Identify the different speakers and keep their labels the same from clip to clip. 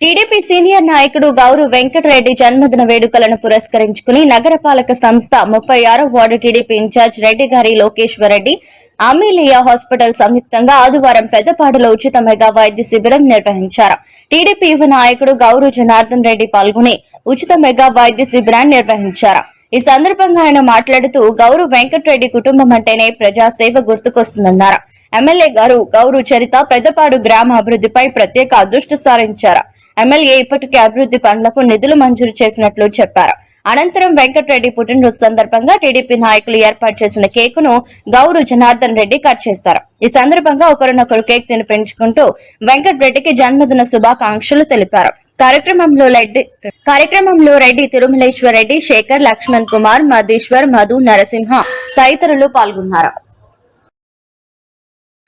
Speaker 1: TDP senior నాయకుడు గౌరు వెంకటరెడ్డి జన్మదిన వేడుకలను పురస్కరించుకుని నగరపాలక సంస్థ ముప్పై ఆరో వార్డు టీడీపీ ఇన్ఛార్జ్ రెడ్డి గారి లోకేశ్వరరెడ్డి అమీలియా హాస్పిటల్ సంయుక్తంగా ఆదివారం పెద్దపాడులో ఉచిత మెగా వైద్య శిబిరం నిర్వహించారు. టీడీపీ యువ నాయకుడు గౌరు జనార్దన్ రెడ్డి పాల్గొని ఉచిత మెగా వైద్య శిబిరాన్ని నిర్వహించారు. ఈ సందర్భంగా ఆయన మాట్లాడుతూ గౌరు వెంకటరెడ్డి కుటుంబం అంటేనే ప్రజాసేవ గుర్తుకొస్తుందన్నారు. ఎమ్మెల్యే గారు గౌరు చరిత పెద్దపాడు గ్రామ అభివృద్ధిపై ప్రత్యేక అదృష్టి సారించారు. ఎమ్మెల్యే ఇప్పటికే అభివృద్ధి పనులకు నిధులు మంజూరు చేసినట్లు చెప్పారు. అనంతరం వెంకటరెడ్డి పుట్టినరోజు సందర్భంగా టీడీపీ నాయకులు ఏర్పాటు చేసిన కేకును గౌరు జనార్దన్ రెడ్డి కట్ చేస్తారు. ఈ సందర్భంగా ఒకరినొకరు కేక్ తినిపించుకుంటూ వెంకటరెడ్డికి జన్మదిన శుభాకాంక్షలు తెలిపారు. కార్యక్రమంలో రెడ్డి కార్యక్రమంలో రెడ్డి తిరుమలేశ్వర్ రెడ్డి శేఖర్ లక్ష్మణ్ కుమార్ మధీశ్వర్ మధు నరసింహ తదితరులు పాల్గొన్నారు.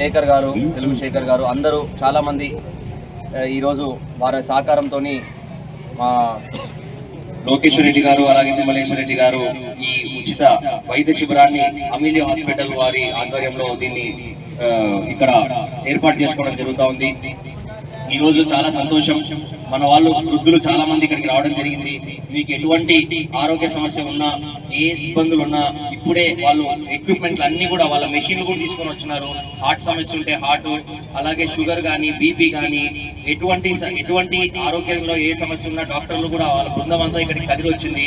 Speaker 2: శేఖర్ గారు తెలుగు శేఖర్ గారు అందరూ చాలామంది ఈరోజు వారి సహకారంతో మా లోకేశ్వర రెడ్డి గారు అలాగే తిమ్మలేశ్వర రెడ్డి గారు ఈ ఉచిత వైద్య శిబిరాన్ని అమీలియా హాస్పిటల్ వారి ఆధ్వర్యంలో దీన్ని ఇక్కడ ఏర్పాటు చేసుకోవడం జరుగుతూ ఉంది. ఈ రోజు చాలా సంతోషం. మన వాళ్ళు వృద్ధులు చాలా మంది ఇక్కడికి రావడం జరిగింది. మీకు ఎటువంటి ఆరోగ్య సమస్య ఉన్నా ఏ ఇబ్బందులు ఉన్నా ఇప్పుడే వాళ్ళు ఎక్విప్మెంట్లు అన్ని కూడా వాళ్ళ మెషిన్లు కూడా తీసుకొని వచ్చినారు. హార్ట్ సమస్య ఉంటే హార్ట్ అలాగే షుగర్ కానీ బీపీ కానీ ఎటువంటి ఎటువంటి ఆరోగ్యంలో ఏ సమస్య ఉన్నా డాక్టర్లు కూడా వాళ్ళ బృందం అంతా ఇక్కడికి కదిలి వచ్చింది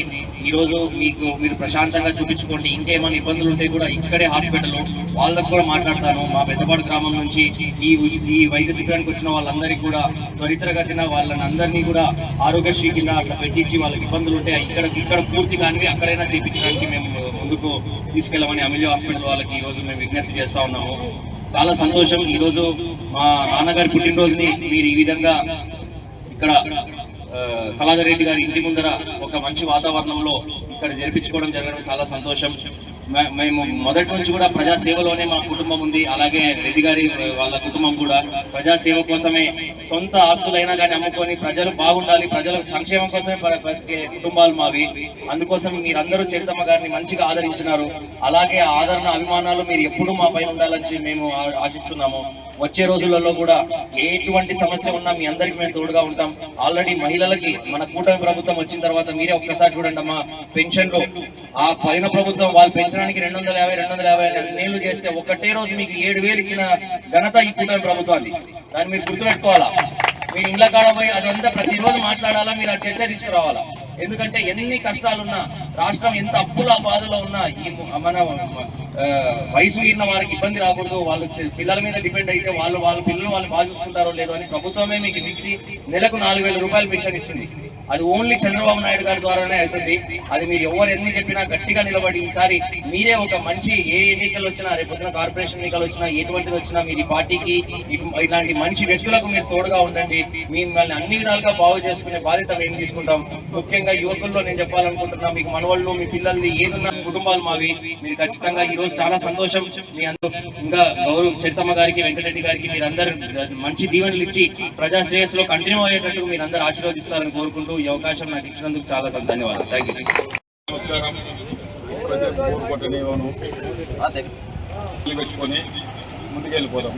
Speaker 2: ఈరోజు మీకు మీరు ప్రశాంతంగా చూపించుకోండి. ఇంకేమైనా ఇబ్బందులు ఉంటే కూడా ఇక్కడే హాస్పిటల్ వాళ్ళతో కూడా మాట్లాడతాను. మా పెద్దపాడు గ్రామం నుంచి ఈ ఈ వైద్య శిబిరానికి వచ్చిన వాళ్ళందరికీ కూడా త్వరితగతిన వాళ్ళని అందరినీ కూడా ఆరోగ్యశ్రీ కింద అక్కడ పెట్టించి వాళ్ళకి ఇబ్బందులు ఉంటే ఇక్కడ ఇక్కడ పూర్తి కానివి అక్కడైనా చేయించడానికి మేము ముందుకు తీసుకెళ్ళమని అమిలియో హాస్పిటల్ వాళ్ళకి ఈ రోజు మేము విజ్ఞప్తి చేస్తా ఉన్నాము. చాలా సంతోషం. ఈ రోజు మా నాన్నగారి పుట్టినరోజుని మీరు ఈ విధంగా ఇక్కడ కళాధర్ రెడ్డి గారి ఇంటి ముందర ఒక మంచి వాతావరణంలో ఇక్కడ జరిపించుకోవడం జరగడం చాలా సంతోషం. మేము మొదటి నుంచి కూడా ప్రజా సేవలోనే మా కుటుంబం ఉంది. అలాగే రెడ్డి గారి వాళ్ళ కుటుంబం కూడా ప్రజా సేవ కోసమే సొంత ఆస్తులైనా కానీ అమ్ముకొని ప్రజలు బాగుండాలి. ప్రజల సంక్షేమం కోసమే కుటుంబాలు మావి. అందుకోసం మీరందరూ చరితమ్మ గారిని మంచిగా ఆదరించినారు. అలాగే ఆ ఆదరణ అభిమానాలు మీరు ఎప్పుడూ మా పైన ఉండాలని మేము ఆశిస్తున్నాము. వచ్చే రోజులలో కూడా ఎటువంటి సమస్య ఉన్నా మీ అందరికి మేము తోడుగా ఉంటాం. ఆల్రెడీ మహిళలకి మన కూటమి ప్రభుత్వం వచ్చిన తర్వాత మీరే ఒక్కసారి చూడండి అమ్మా పెన్షన్లు ఆ పైన ప్రభుత్వం వాళ్ళు పెంచడానికి రెండు వందల యాభై రెండు వందల యాభై అని చేస్తే ఒకటే రోజు మీకు ఏడు వేలు ఇచ్చిన ఘనత ఈ కూటమి ప్రభుత్వాన్ని దాన్ని మీరు గుర్తుపెట్టుకోవాలా? మీరు ఇంట్లో కాడపోయి అదంతా ప్రతిరోజు మాట్లాడాలా? మీరు ఆ చర్చ తీసుకురావాలా? ఎందుకంటే ఎన్ని కష్టాలున్నా రాష్ట్రం ఎంత అప్పుల బాధలో ఉన్నా ఈ మన వయసు మీరిన వారికి ఇబ్బంది రాకూడదు. వాళ్ళు పిల్లల మీద డిపెండ్ అయితే వాళ్ళు వాళ్ళ పిల్లలు వాళ్ళు బాగా చూసుకుంటారో లేదో అని ప్రభుత్వమే మీకు మించి నెలకు నాలుగు వేల రూపాయలు పెన్షన్ ఇస్తుంది. అది ఓన్లీ చంద్రబాబు నాయుడు గారి ద్వారానే అవుతుంది. అది మీరు ఎవరు ఎన్ని చెప్పినా గట్టిగా నిలబడి ఈసారి మీరే ఒక మంచి ఏ ఎన్నికలు వచ్చినా రేపు పొద్దున కార్పొరేషన్ ఎన్నికలు వచ్చినా ఎటువంటిది వచ్చినా మీరు ఈ పార్టీకి ఇలాంటి మంచి వ్యక్తులకు మీరు తోడుగా ఉండండి. మిమ్మల్ని అన్ని విధాలుగా బాగు చేసుకునే బాధ్యత మేము తీసుకుంటాం. ముఖ్యంగా యువకుల్లో నేను చెప్పాలనుకుంటున్నా మీకు మనవాళ్ళు మీ పిల్లల్ని ఏదున్న కుటుంబాలు మావి. మీరు ఖచ్చితంగా ఈ రోజు చాలా సంతోషం. మీ అందరూ ఇంకా గౌరవ్ చరితమ్మ గారికి వెంకటరెడ్డి గారికి మీరందరూ మంచి దీవెనలు ఇచ్చి ప్రజా శ్రేయస్సులో కంటిన్యూ అయ్యేటట్టు మీరందరూ ఆశీర్వదిస్తారని కోరుకుంటూ ఈ అవకాశం నాకు ఇచ్చినందుకు చాలా చాలా ధన్యవాదాలు. థ్యాంక్ యూ
Speaker 3: నమస్కారం. పెట్టుకొని ముందుకెళ్ళిపోదాం.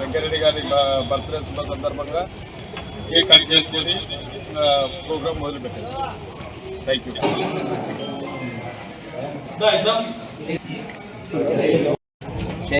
Speaker 3: వెంకరెడ్డి గారి బ- బర్త్డే శుభ సందర్భంగా కేక్ కట్ చేసుకొని ప్రోగ్రామ్ మొదలుపెట్టాం థ్యాంక్ యూ Dois, vamos.